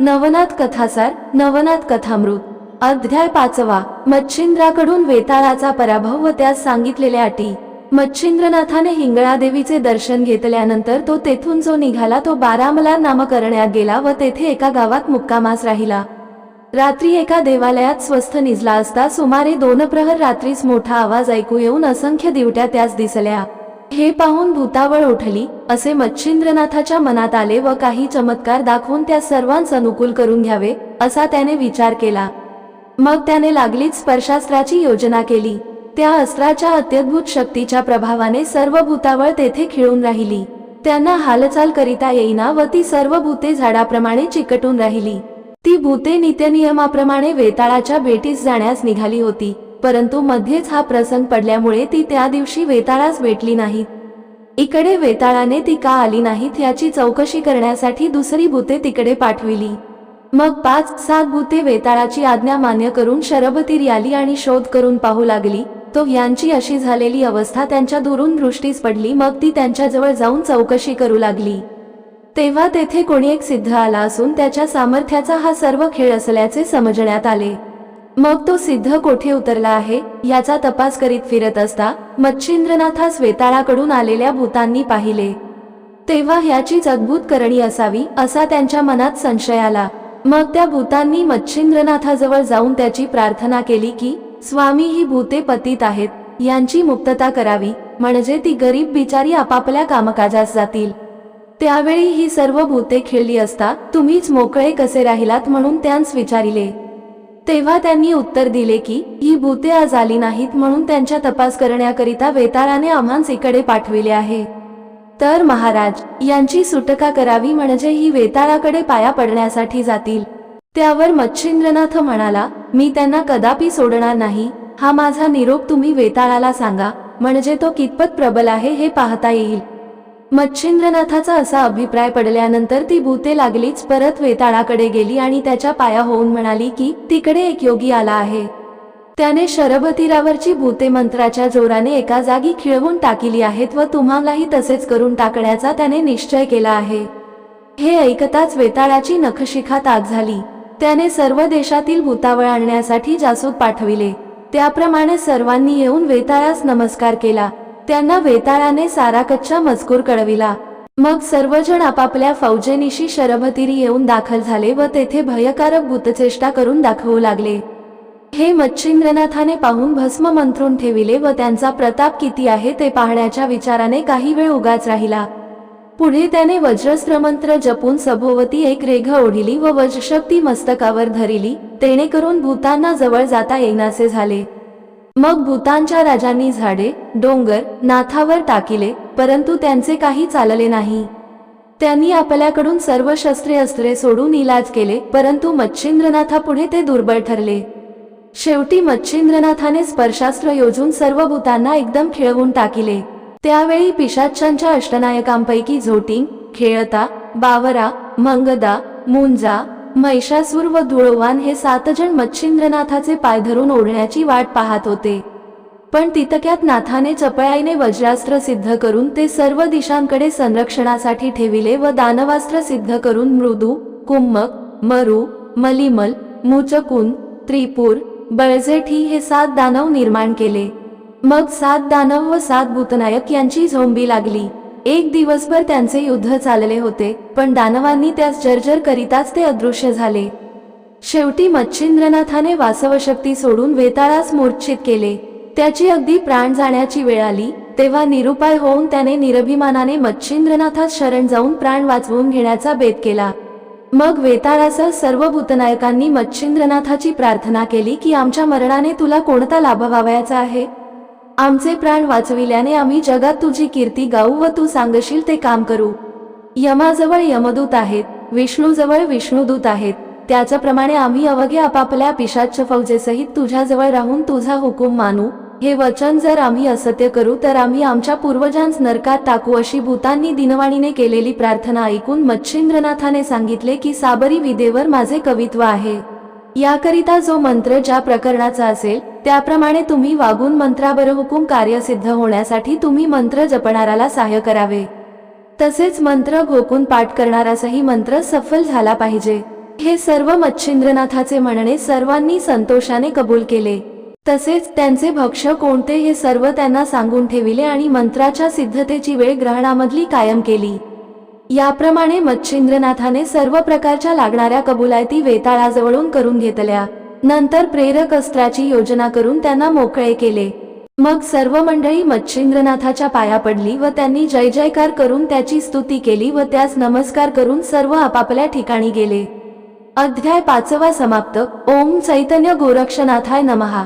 नवनाथ कथासार नवनाथ कथामृत. अध्याय पाचवा. मच्छिंद्राकडून वेताळाचा पराभव व त्यास सांगितलेल्या अटी. मच्छिंद्रनाथाने हिंगळादेवीचे दर्शन घेतल्यानंतर तो तेथून जो निघाला तो बारामला नामकरण्यात गेला व तेथे एका गावात मुक्कामास राहिला. रात्री एका देवालयात स्वस्थ निजला असता सुमारे दोन प्रहर रात्रीच मोठा आवाज ऐकू येऊन असंख्य दिवट्या त्यास दिसल्या. हे पाहून भूतावळ उठली असे मच्छिंद्रनाथाच्या मनात आले व काही चमत्कार दाखवून त्या सर्वांस अनुकूल करून घ्यावे असा त्याने विचार केला. मग त्याने लागलीच स्पर्शास्त्राची योजना केली. त्या अस्त्राच्या अत्यद्भुत शक्तीच्या प्रभावाने सर्व भूतावळ तेथे खिळून राहिली. त्यांना हालचाल करिता येईना व ती सर्व भूते झाडाप्रमाणे चिकटून राहिली. ती भूते नित्यनियमाप्रमाणे वेताळाच्या भेटीस जाण्यास निघाली होती. परंतु मध्येच हा प्रसंग पडल्यामुळे ती त्या दिवशी वेताळास भेटली नाहीत इकडे वेताळाने ती का आली नाहीत याची चौकशी करण्यासाठी दुसरी भूते तिकडे पाठविली. मग पाच सात भूते वेताळाची आज्ञा मान्य करून शरबतीर आली आणि शोध करून पाहू लागली. तो यांची अशी झालेली अवस्था त्यांच्या दुरून दृष्टीस पडली मग ती त्यांच्याजवळ जाऊन चौकशी करू लागली. तेव्हा तेथे कोणी एक सिद्ध आला असून त्याच्या सामर्थ्याचा हा सर्व खेळ असल्याचे समजण्यात आले. मग तो सिद्ध कोठे उतरला आहे याचा तपास करीत फिरत असता मच्छिंद्रनाथास वेताळाकडून आलेल्या भूतांनी पाहिले. तेव्हा ह्याचीच अद्भुत करणी असावी असा त्यांच्या मनात संशय आला. मग त्या भूतांनी मच्छिंद्रनाथाजवळ जाऊन त्याची प्रार्थना केली की स्वामी ही भूते पतीत आहेत यांची मुक्तता करावी म्हणजे ती गरीब बिचारी आपापल्या कामकाजास जातील. त्यावेळी ही सर्व भूते खेळली असता तुम्हीच मोकळे कसे राहिलात म्हणून त्यांस विचारिले. तेव्हा त्यांनी उत्तर दिले की ही भूते आज आली नाहीत म्हणून त्यांच्या तपास करण्याकरिता वेताळाने आम्हास इकडे पाठविले आहे. तर महाराज यांची सुटका करावी म्हणजे ही वेताळाकडे पाया पडण्यासाठी जातील त्यावर मच्छिंद्रनाथ म्हणाला मी त्यांना कदापि सोडणार नाही. हा माझा निरोप तुम्ही वेताळाला सांगा. म्हणजे तो कितपत प्रबल आहे हे पाहता येईल. मच्छिंद्रनाथाचा असा अभिप्राय पडल्यानंतर ती भूते लागलीच परत वेताळाकडे गेली आणि त्याच्या पाया होऊन म्हणाली की तिकडे एक योगी आला आहे. त्याने शरभतीरावरची भूते मंत्राच्या जोराने एका जागी खिळवून टाकिली आहेत व तुम्हालाही तसेच करून टाकण्याचा त्याने निश्चय केला आहे. हे ऐकताच वेताळाची नखशिखा ताक झाली. त्याने सर्व देशातील भूतावळ आणण्यासाठी जासूद पाठविले. त्याप्रमाणे सर्वांनी येऊन वेताळास नमस्कार केला. त्यांना वेताळाने सारा कच्चा मजकूर कळविला. मग सर्वजण आपापल्या फौजेनिशी शरभतीरी येऊन दाखल झाले व तेथे भयकारक भूतचेष्टा करून दाखवू लागले. हे मच्छिंद्रनाथाने पाहून भस्म मंत्रून ठेविले व त्यांचा प्रताप किती आहे ते पाहण्याच्या विचाराने काही वेळ उगाच राहिला. पुढे त्याने वज्रस्त्र मंत्र जपून सभोवती एक रेघ ओढिली व वज्रशक्ती मस्तकावर धरिली तेणेकरून भूतांना जवळ जाता येईनासे झाले. मग भूतांच्या राजांनी झाडे डोंगर नाथावर टाकिले परंतु त्यांचे काही चालले नाही. त्यांनी आपल्याकडून सर्व शस्त्रे अस्त्रे सोडून इलाज केले परंतु मच्छिंद्रनाथापुढे ते दुर्बळ ठरले. शेवटी मच्छिंद्रनाथाने स्पर्शास्त्र योजून सर्व भूतांना एकदम खिळवून टाकिले. त्यावेळी पिशाच्यांच्या अष्टनायकांपैकी झोटिंग खेळता बावरा मंगदा मुंजा महिषासूर व धुळवान हे सात जण मच्छिंद्रनाथाचे पाय धरून ओढण्याची वाट पाहत होते. पण तितक्यात नाथाने चपळाईने वज्रास्त्र सिद्ध करून ते सर्व दिशांकडे संरक्षणासाठी ठेविले व दानवास्त्र सिद्ध करून मृदू कुम्मक मरू मलिमल मुचकुन त्रिपूर बळजेठी हे सात दानव निर्माण केले. मग सात दानव व सात भूतनायक यांची झोंबी लागली. एक दिवसभर त्यांचे युद्ध चालले होते पण दानवांनी त्यास जर्जर करिताच ते अदृश्य झाले. शेवटी मच्छिंद्रनाथाने वासवशक्ती सोडून वेताळास मूर्छित केले. त्याची अगदी प्राण जाण्याची वेळ आली तेव्हा निरुपाय होऊन त्याने निरभिमानाने मच्छिंद्रनाथात शरण जाऊन प्राण वाचवून घेण्याचा बेत केला. मग वेताळासह सर्व भूतनायकांनी मच्छिंद्रनाथाची प्रार्थना केली की आमच्या मरणाने तुला कोणता लाभ व्हावायचा आहे? आमचे प्राण वाचविल्याने आम्ही जगात तुझी कीर्ती गाऊ व तू सांगशील ते काम करू. यमाजवळ यमदूत आहेत विष्णूजवळ विष्णुदूत आहेत त्याच्याप्रमाणे आम्ही अवघे आपापल्या पिशाच्य फौजेसहित तुझ्याजवळ राहून तुझा हुकूम मानू. हे वचन जर आम्ही असत्य करू तर आम्ही आमच्या पूर्वजांस नरकात टाकू अशी भूतांनी दिनवाणीने केलेली प्रार्थना ऐकून मच्छिंद्रनाथाने सांगितले की साबरी विदेवर माझे कवित्व आहे. याकरिता जो मंत्र ज्या प्रकरणाचा असेल त्याप्रमाणे तुम्ही वागून मंत्राबर हुकूम कार्यसिद्ध होण्यासाठी तुम्ही मंत्र जपणाराला सहाय्य करावे. तसेच मंत्र घोकून पाठ करणारासही मंत्र सफल झाला पाहिजे. हे सर्व मच्छिंद्रनाथाचे म्हणणे सर्वांनी संतोषाने कबूल केले. तसेच त्यांचे भक्ष कोणते हे सर्व त्यांना सांगून ठेविले आणि मंत्राच्या सिद्धतेची वेळ ग्रहणामधली कायम केली. याप्रमाणे मच्छिंद्रनाथाने सर्व प्रकारच्या लागणाऱ्या कबुलायती वेताळाजवळून करून घेतल्या. नंतर प्रेरक अस्त्राची योजना करून त्यांना मोकळे केले. मग सर्व मंडळी मच्छिंद्रनाथाच्या पाया पडली व त्यांनी जय जयकार करून त्याची स्तुती केली व त्यास नमस्कार करून सर्व आपापल्या ठिकाणी गेले. अध्याय पाचवा समाप्त. ओम चैतन्य गोरक्षनाथाय नमहा